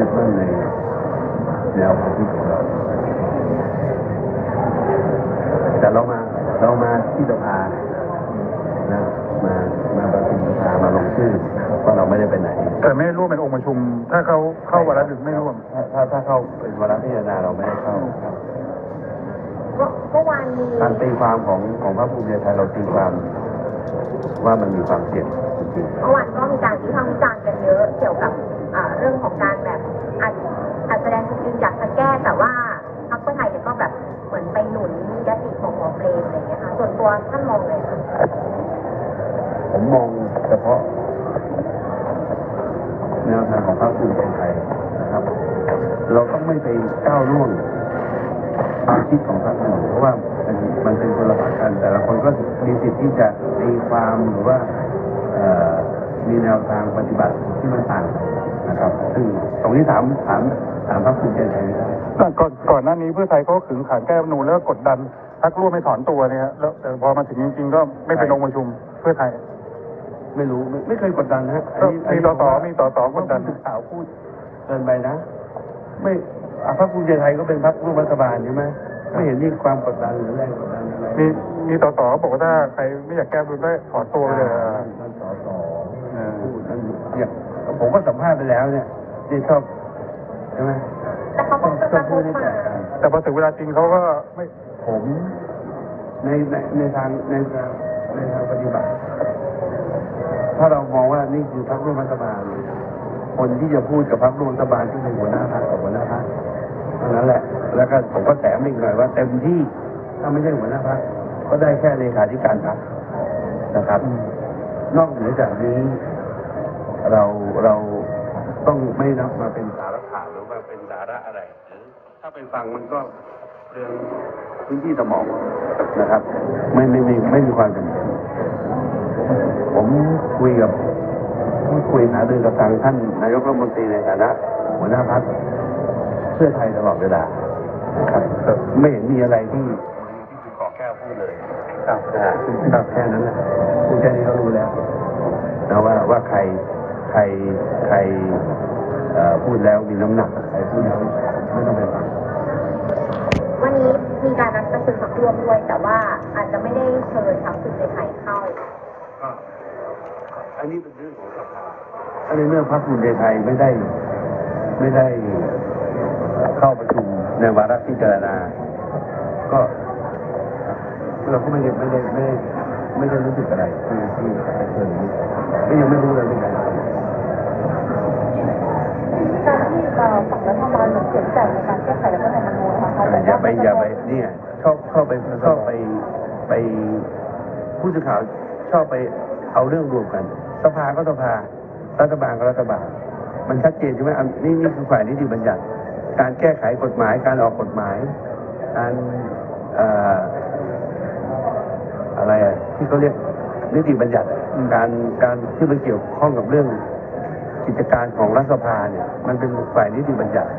ยึดมั่นในแนวความคิดของเราแต่เรามาเรามาที่สภานะมามาประชุมสภามาลงชื่อเพราะเราไม่ได้ไปไหน แต่ไม่ร่วมเป็นองค์ประชุม ถ้าเขาเข้าวาระดึกไม่ร่วม ถ้าถ้าถ้าเข้าเป็นวาระพิจารณาเราไม่ได้เข้าครับเมื่อวานมีการตีความของของพระภูมิใจไทยเราตีความว่ามันมีความเสี่ยงจริงเมื่อวานก็มีการวิพากษ์วิจารณ์กันเยอะเกี่ยวกับเรื่องของการ ติของหมอเปรมอะไรอย่างเงี้ยค่ะส่วนตัวท่านมองเลยค่ะๆผมมองเฉพาะ แนวทางของพรรคภูมิใจไทยนะครับ เราต้องไม่ไปก้าวล่วงความคิดของพรรคอื่นเพราะว่ามันมันเป็นคนละพรรคกัน แต่ละคนก็มีสิทธิ์ที่จะตีความหรือว่าเอ่อมีแนวทางปฏิบัติที่มันต่างกันนะครับ ซึ่งตรงนี้ถามถามถามพรรคภูมิใจไทยไม่ได้ก่อนก่อนหน้านี้เพื่อไทยเขาก็ขึงขันแก้รัฐธรรมนูญแล้วก็กดดัน พักร่วมไม่ถอนตัวเนี่ยฮะแล้วแต่พอมาถึงจริงๆ ก็ไม่เป็นองค์ประชุมเพื่อไทย ไม่รู้ไม่ไม่เคยกดดันนะฮะก็มีสสมีสสกดดัน ผู้ข่าวพูดเกินไปนะ ไม่อะพรรคภูมิใจไทยก็เป็นพรรคร่วมรัฐบาลใช่ไหมไม่เห็นมีความกดดันหรือแรงกดดันอะไรมีมีสสบอกว่าถ้าใครไม่อยากแก้รัฐธรรมนูญได้ถอนตัวไปเลยอะ ท่านสสเออ พูดท่านเนี่ยผมก็สัมภาษณ์ไปแล้วเนี่ยที่ชอบใช่ไหมแต่เขาชก็อบชกอบระทพูดบให้มา แต่พอถึงเวลาจริงเขาก็ไม่ผมในในในทางในทางในทางปฏิบัติ ถ้าเรามองว่านี่คือพรรคร่วมรัฐบาลคนที่จะพูดกับพรรคร่วมรัฐบาลที่เป็นหัวหน้าพรรคกับหัวหน้าพรรคเท่านั้นแหละ แล้วก็ผมก็แถมอีกหน่อยว่าเต็มที่ถ้าไม่ใช่หัวหน้าพรรคก็ได้แค่เลขาธิการพรรคนะครับ นอกเหนือจากนี้ เราเราต้องไม่นับมาเป็นสาระขาหรือว่าเป็นาไปฟังมันก็เรื่องพื้นที่สมองนะครับ ไม่ไม่ไม่ไม่มีความจำเป็นผมคุยกับคุยหารือกับทางท่านนายกรัฐมนตรีในฐานะหัวหน้าพรรคเพื่อไทยตลอดเวลาครับไม่เห็นมีอะไรที่ที่คุณก่อแก้วพูดเลยครับครับแค่นั้นแหละพูดแค่นี้ก็รู้แล้วนะว่าว่าใครใครใครพูดแล้วมีน้ำหนักใครพูดแล้วไม่ต้องไปฟัง วันนี้มีการนัดประชุมพรรคร่วมด้วย แต่ว่าอาจจะไม่ได้เชิญพรรคภูมิใจไทยเข้า ก็อันนี้เป็นเรื่องของสภาถ้าในเมื่อพรรคภูมิใจไทยไม่ได้ไม่ได้เข้าประชุมในวาระพิจารณา ก็เราก็ไม่ได้ไม่ได้ไม่ได้ไม่ได้รู้สึกอะไรที่ที่จะเชิญนี้ก็ยังไม่รู้เลยเป็นไง การที่ฝั่งรัฐบาลเสียใจในการแก้ไขรัฐธรรมนูญนะคะอย่าไปอย่าไปเนี่ยชอบชอบไปชอบไปไปผู้สื่อข่าวชอบไปเอาเรื่องรวมกัน สภาก็สภารัฐบาลก็รัฐบาล มันชัดเจนใช่ไหมอันนี่นี่คือฝ่ายนิติบัญญัติ การแก้ไขกฎหมาย การออกกฎหมาย การเอ่ออะไรอะที่เขาเรียกนิติบัญญัติอะการการที่มันเกี่ยวข้องกับเรื่อง กิจการของรัฐสภาเนี่ยมันเป็นฝ่ายนิติบัญญัติ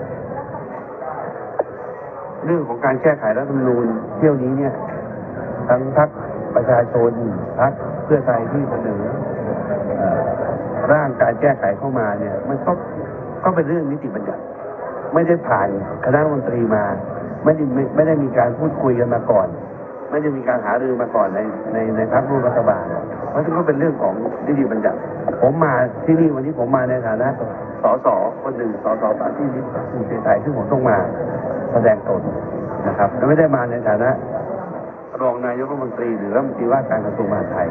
เรื่องของการแก้ไขรัฐธรรมนูญเที่ยวนี้เนี่ย ทั้งพรรคประชาชนพรรคเพื่อไทยที่เสนอร่างการแก้ไขเข้ามาเนี่ย มันก็ก็เป็นเรื่องนิติบัญญัติ ไม่ได้ผ่านคณะรัฐมนตรีมา ไม่ได้ไม่ได้มีการพูดคุยกันมาก่อน ไม่ได้มีการหารือมาก่อนในในในพรรคร่วมรัฐบาลเพราะฉะนั้นก็เป็นเรื่องของนิติบัญญัติผมมาที่นี่วันนี้ผมมาในฐานะสสคนหนึ่งสสปาร์ตี้ลิสต์ภูมิใจไทยซึ่งผมต้องมาแสดงตนนะครับและไม่ได้มาในฐานะรองนายกรัฐมนตรีหรือรัฐมนตรีว่าการกระทรวงมหาดไทย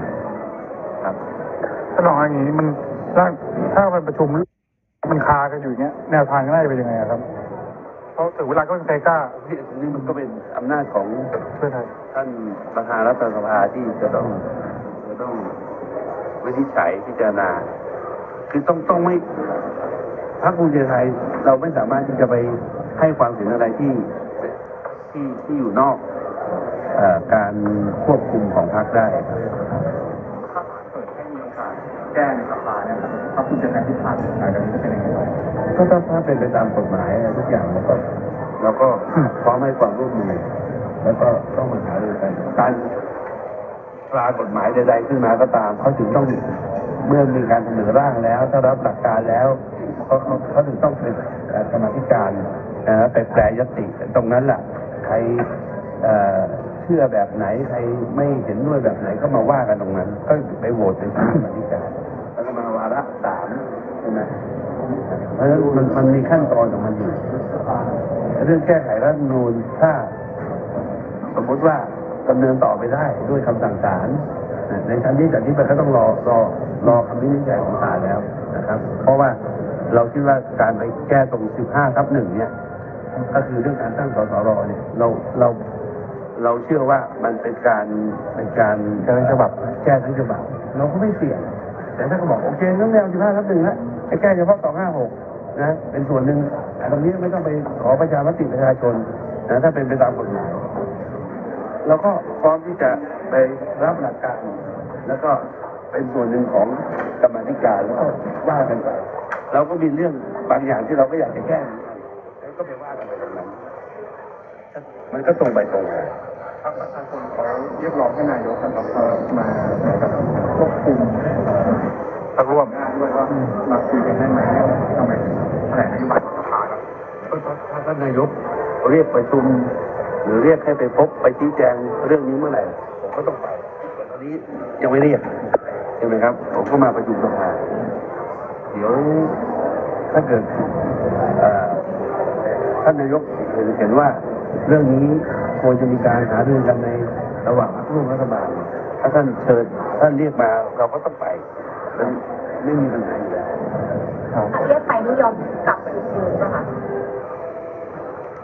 ครับถ้าลองอย่างนี้มันร่างถ้ามันประชุมมันคากันอยู่อย่างเงี้ยแนวทางก็น่าจะเป็นยังไงอะครับ เพราะถึงเวลาก็เป็นใครกล้าที่ตรงนี้มันก็เป็นอำนาจของเพื่อไทย ท่านประธานรัฐสภาที่จะต้องจะต้องวินิจฉัยพิจารณา คือต้องต้องไม่พรรคภูมิใจไทยเราไม่สามารถที่จะไปให้ความเห็นอะไรที่ที่ที่อยู่นอกอการควบคุมของพรรคได้เปิดให้มีโอกาสแก้ในสภาเนี่ยครับถ้าคุณจะการทิศทางหลังจากนี้จะเป็นยังไงก็ถ้าเป็นไปตามกฎหมายอะไรทุกอย่างแล้วก็เราก็พร้อมให้ความร่วมมือ แล้วก็ต้องมาหารือกันการปรากฎหมายใดๆขึ้นมาก็ตามเขาถึงต้องเมื่อมีการเสนอร่างแล้วถ้ารับหลักการแล้วเขาเขาเขาถึงต้องเป็นเอ่อกรรมาธิการนะฮะไปแปรยติตรงนั้นแหละใครเอ่อเชื่อแบบไหนใครไม่เห็นด้วยแบบไหนก็มาว่ากันตรงนั้น ก็ไปโหวตในชั้นกรรมาธิการแล้วก็มาวาระสามใช่ไหมเพราะฉะนั้นมันมันมีขั้นตอนของมันอยู่เรื่องแก้ไขรัฐธรรมนูญถ้า สมมติว่าดำเนินต่อไปได้ด้วยคำสั่งศาลนะในชั้นนี้จากนี้ไปก็ต้องรอรอรอคำวินิจฉัยของศาลแล้วนะครับ เพราะว่าเราคิดว่าการไปแก้ตรง 15ทับหนึ่งเนี่ย ก็คือเรื่องการตั้งสสรเนี่ยเราเราเราเชื่อว่ามันเป็นการเป็นการแก้ทั้งฉบับแก้ทั้งฉบับเราก็ไม่เสี่ยง แต่ถ้าเขาบอกโอเคงั้นแนว15ทับหนึ่งละไอ้แก้เฉพาะ256นะเป็นส่วนหนึ่งแต่ตรงนี้ไม่ต้องไปขอประชามติประชาชนนะถ้าเป็นไปตามกฎหมาย เราก็พร้อมที่จะไปรับหลักการ แล้วก็เป็นส่วนหนึ่งของกรรมาธิการแล้วก็ว่ากันไปเราก็มีเรื่องบางอย่างที่เราก็อยากจะแก้เหมือนกันแล้วก็ไปว่ากันไปตรงนั้นมันก็ตรงไปตรงมาพรรคประชาชนเขาเรียกร้องให้นายกนะครับเอ่อมาแบบควบคุมพรรคร่วมด้วยว่ามาคุยกันได้ไหมทำไมแถลงนโยบายของสภาแล้วถ้าท่านนายกเรียกประชุม หรือเรียกให้ไปพบไปชี้แจงเรื่องนี้เมื่อไหร่ผมก็ต้องไปแต่ตอนนี้ยังไม่เรียกใช่ไหมครับ ผมก็มาประชุมสภาเดี๋ยวถ้าเกิดท่านนายกเห็นว่าเรื่องนี้ควรจะมีการหารือกันในระหว่างพรรคร่วมรัฐบาลถ้าท่านเชิญท่านเรียกมาเราก็ต้องไปไม่มีปัญหาอยู่แล้วเรียกไปนี่ยมกลับไปอีกทีหรือเปล่าคะ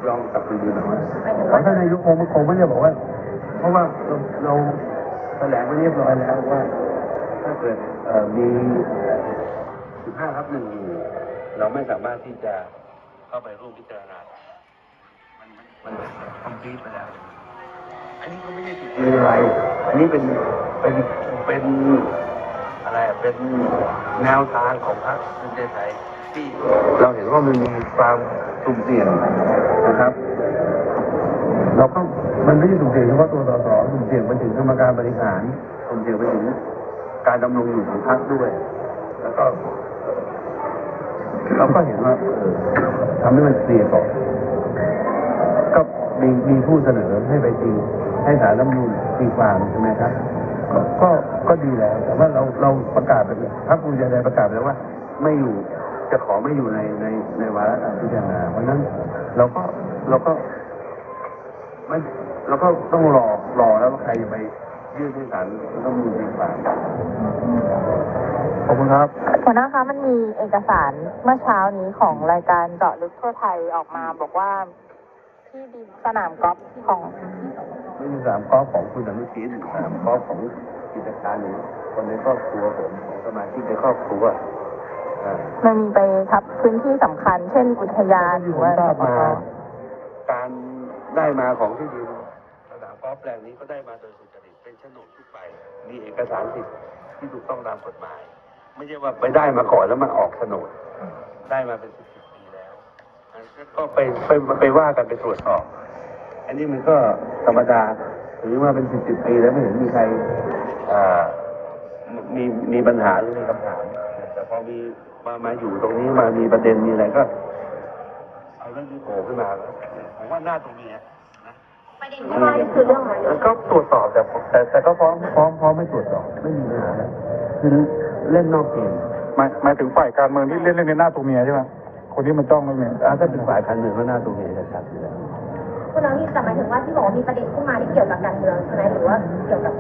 ลองกลับไปดูหน่อยหมายถึงเพว่าท่านนายกคงคงไม่ได้บอกว่า เพราะว่าเราเราแถลงไปเรียบร้อยแล้วว่า ถ้าเกิดมี15ครับหนึ่งอยู่เราไม่สามารถที่จะเข้าไปร่วมพิจารณาได้มันมันมันคอมพลีทไปแล้ว อันนี้ก็ไม่ใช่จุดยืนอะไร อันนี้เป็นเป็นเป็นอะไรอะเป็นแนวทางของพรรคภูมิใจไทย เราเห็นว่ามันมีความสุ่มเสี่ยงนะครับ เราก็มันไม่ใช่สุ่มเสี่ยงเฉพาะตัวสสสุ่มเสี่ยงไปถึงกรรมการบริหารสุ่มเสี่ยงไปถึงการดำรงอยู่ของพรรคด้วย แล้วก็ เราก็เห็นว่าเออทำให้มันเคลียร์ก่อนก็มีมีผู้เสนอให้ไปตีให้สารรัฐมนูญตีความใช่ไหมครับก็ก็ดีแล้วแต่ว่าเราเราประกาศไปเลยพรรคภูมิใจไทยประกาศไปแล้วว่า ไม่อยู่ จะขอไม่อยู่ในในในวาระการพิจารณาเพราะฉะนั้นเราก็เราก็ไม่เราก็ต้องรอรอแล้วว่าใครจะไปยื่นให้ศาลต้องมีตีความขอบคุณครับหัวหน้าคะมันมีเอกสารเมื่อเช้านี้ของรายการเจาะลึกทั่วไทยออกมาบอกว่าที่ดินสนามกอล์ฟของไม่ใช่สามข้อของคุณอนุทินสามข้อของกิจการของคนในครอบครัวผมของสมาชิกในครอบครัวอ่า มันมีไปทับพื้นที่สำคัญ เช่น อุทยานหรือว่า ทราบมา การได้มาของที่ดินสนามกอล์ฟแปลงนี้ก็ได้มาโดยสุจริตเป็นโฉนดทุกใบมีเอกสารสิทธิ์ที่ถูกต้องตามกฎหมาย ไม่ใช่ว่าไปได้มาก่อนแล้วมาออกโฉนดได้มาเป็นสิบสิบปีแล้วอันนั้นก็ไปไปไปว่ากันไปตรวจสอบ อันนี้มันก็ธรรมดาถือมาเป็นสิบสิบปีแล้วไม่เห็นมีใครอ่ามีมีปัญหาหรือมีคำถาม พอมีมามาอยู่ตรงนี้มามีประเด็นมีอะไรก็เอาเรื่องนี้โผล่ขึ้นมาแล้วผมว่าน่าตรงนี้นะประเด็นที่ว่านี่คือเรื่องอะไรแล้วก็ตรวจสอบแต่แต่แต่ก็พร้อมพร้อมพร้อมไม่ตรวจสอบไม่มีปัญหาอะไรคือเล่นนอกเกมหมายหมายถึงฝ่ายการเมืองที่เล่นเรื่องในหน้าตัวเมียใช่ไหมคนที่มันจ้องเรื่องนี้อ่าถ้าเป็นฝ่ายการเมืองก็น่าตรงนี้ชัดๆอยู่แล้วคุณน้องที่แต่หมายถึงว่าที่บอกว่ามีประเด็นขึ้นมาที่เกี่ยวกับการเมืองใช่ไหมหรือว่าเกี่ยวกับ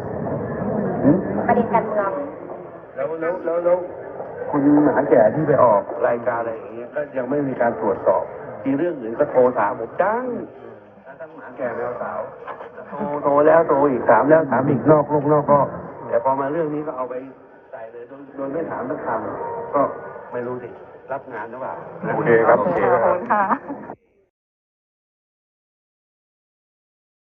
หืมประเด็นการเมืองแล้วแล้วแล้วแล้ว คุณหมาแก่ที่ไปออกรายการอะไรอย่างเงี้ยก็ยังไม่มีการตรวจสอบทีเรื่องอื่นก็โทรถามผมจังทั้งหมาแก่แมวสาวโทรโทรแล้วโทรอีกถามแล้วถามอีกนอกโลกนอกรอบแต่พอมาเรื่องนี้ก็เอาไปใส่เลยโดยโดยไม่ถามสักคำก็ไม่รู้สิรับงานหรือเปล่าโอเคครับโอเคขอบคุณค่ะ